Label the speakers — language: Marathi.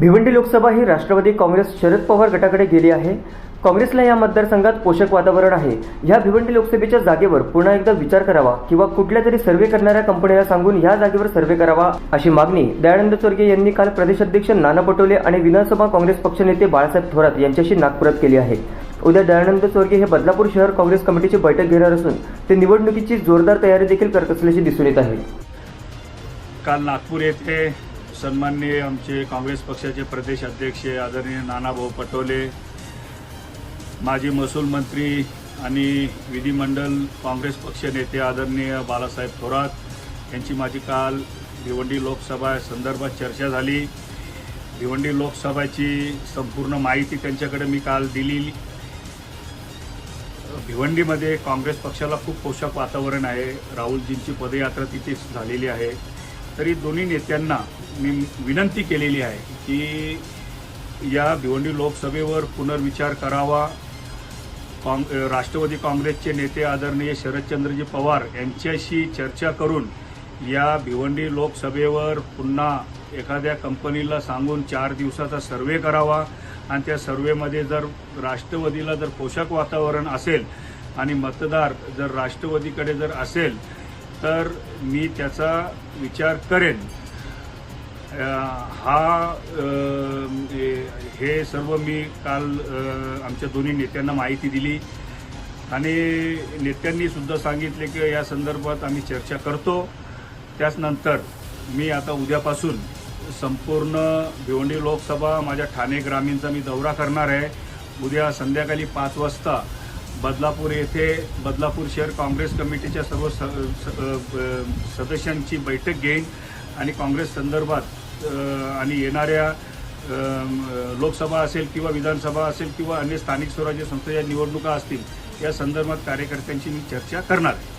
Speaker 1: भिवंडी लोकसभा ही राष्ट्रवादी काँग्रेस शरद पवार गटाकडे गेली आहे. काँग्रेसला या मतदारसंघात पोषक वातावरण आहे. ह्या भिवंडी लोकसभेच्या जागेवर पुन्हा एकदा विचार करावा किंवा कुठल्या तरी सर्वे करणाऱ्या कंपनीला सांगून या जागेवर सर्वे करावा अशी मागणी दयानंद चोरगे यांनी काल प्रदेशाध्यक्ष नाना पटोले आणि विधानसभा काँग्रेस पक्षनेते बाळासाहेब थोरात यांच्याशी नागपुरात केली आहे. उद्या दयानंद चोरगे हे बदलापूर शहर काँग्रेस कमिटीची बैठक घेणार असून ते निवडणुकीची जोरदार तयारी देखील करत असल्याचे दिसून येत आहे.
Speaker 2: काल नागपूर येथे सन्माननीय आमचे काँग्रेस पक्षाचे प्रदेश अध्यक्ष आदरणीय नानाभाऊ पटोले माजी महसूल मंत्री आणि विधिमंडळ काँग्रेस पक्ष नेते आदरणीय बाळासाहेब थोरात यांची माझी काल भिवंडी लोकसभा संदर्भात चर्चा झाली. भिवंडी लोकसभाची संपूर्ण माहिती त्यांच्याकडे मी काल दिली. भिवंडीमध्ये काँग्रेस पक्षाला खूप पोषक वातावरण आहे. राहुलजींची पदयात्रा तिथे झालेली आहे. तरी दोन्ही नेत्यांना मी विनंती केलेली आहे की या भिवंडी लोकसभेवर पुनर्विचार करावा. काँग राष्ट्रवादी काँग्रेसचे नेते आदरणीय शरदचंद्रजी पवार यांच्याशी चर्चा करून या भिवंडी लोकसभेवर पुन्हा एखाद्या कंपनीला सांगून चार दिवसाचा सर्वे करावा. आणि त्या सर्वेमध्ये जर राष्ट्रवादीला जर पोषक वातावरण असेल आणि मतदार जर राष्ट्रवादीकडे जर असेल तर मी त्याचा विचार करेन. हा हे- सर्व मी काल आमच्या दोन्ही नेत्यांना माहिती दिली. आणि नेत्यांनी सुद्धा सांगितले की या संदर्भात आम्ही चर्चा करतो. त्याचनंतर मी आता उद्यापासून संपूर्ण भिवंडी लोकसभा माझ्या ठाणे ग्रामीणचा मी दौरा करणार आहे. उद्या संध्याकाळी पाच वाजता बदलापूर येथे बदलापूर शहर काँग्रेस कमिटीच्या सर्व स स- सदस्यांची बैठक घेईन आणि काँग्रेस संदर्भात आणि येणाऱ्या लोकसभा असेल किंवा विधानसभा असेल किंवा अन्य स्थानिक स्वराज्य संस्थेच्या निवडणुका असतील या संदर्भात कार्यकर्त्यांची मी चर्चा करणार आहे.